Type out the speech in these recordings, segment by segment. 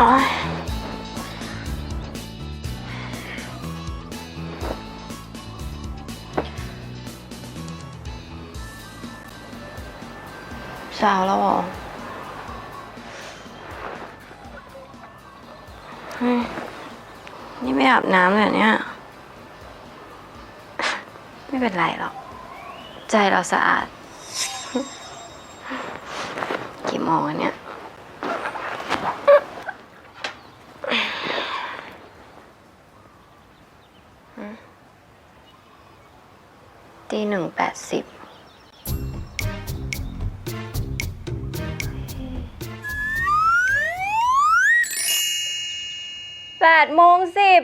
อ๋อเช้าแล้วเหรอเฮ้ยนี่ไม่อาบน้ำเลยเหรอเนี่ย ไม่เป็นไรหรอก ใจเราสะอาด กี่โมงเนี่ย ตีหนึ่งแปดสิบแปดโมงสิบ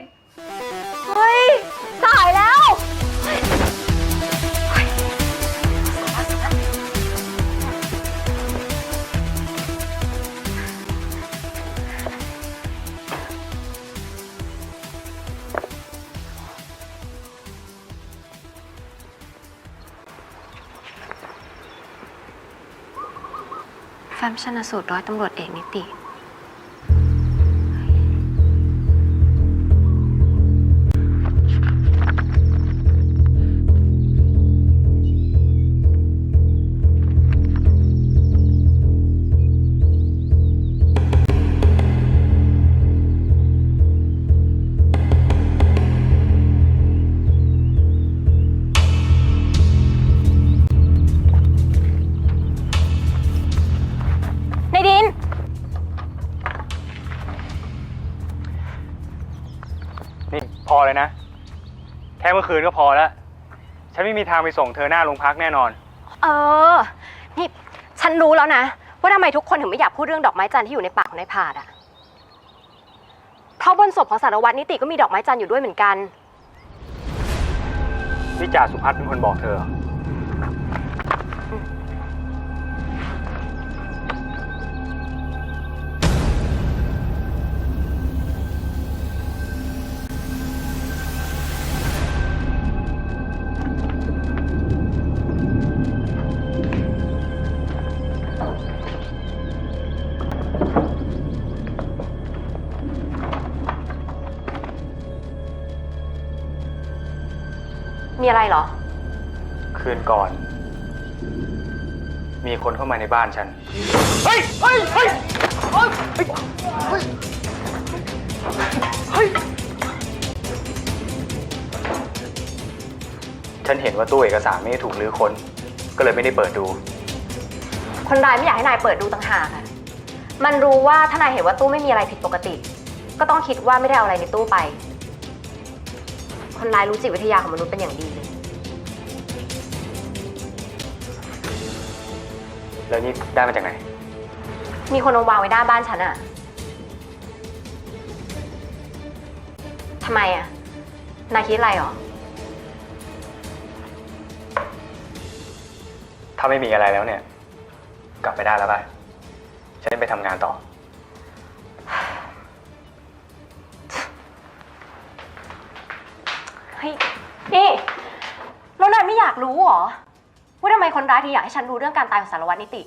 แฟ้มชนสูตรร้อยตำรวจเอกนิติ อเลยนะ แค่เมื่อคืนก็พอแล้ว ฉันไม่มีทางไปส่งเธอหน้าโรงพักแน่นอน เออ นี่ฉันรู้แล้วนะ ว่าทำไมทุกคนถึงไม่อยากพูดเรื่องดอกไม้จันทร์ที่อยู่ในปากของนายผาดอะเพราะบนศพของสารวัตรนิติก็มีดอกไม้จันทร์อยู่ด้วยเหมือนกัน นี่จ่าสุพัฒน์เป็นคนบอกเธอ มีอะไรเหรอ คืนก่อน มีคนเข้ามาในบ้านฉัน เฮ้ย เฮ้ย เฮ้ย เฮ้ย เฮ้ย เฮ้ย ฉันเห็นว่าตู้เอกสารไม่ได้ถูกรื้อค้น ก็เลยไม่ได้เปิดดู คนร้ายไม่อยากให้นายเปิดดูต่างหากอะมันรู้ว่าถ้านายเห็นว่าตู้ไม่มีอะไรผิดปกติ ก็ต้องคิดว่าไม่ได้เอาอะไรในตู้ไป คนร้ายรู้จิตวิทยาของมนุษย์เป็นอย่างดีเลย แล้วนี่ได้มาจากไหน มีคนเอาวางไว้หน้าบ้านฉันอะทำไมอะนายคิดอะไรหรอ ถ้าไม่มีอะไรแล้วเนี่ย กลับไปได้แล้วป่ะฉันจะไปทำงานต่อ เฮ้ยนี่แล้วนายไม่อยากรู้เหรอว่าทำไมคนร้ายถึงอยากให้ฉันรู้เรื่องการตายของสารวัตรนิติ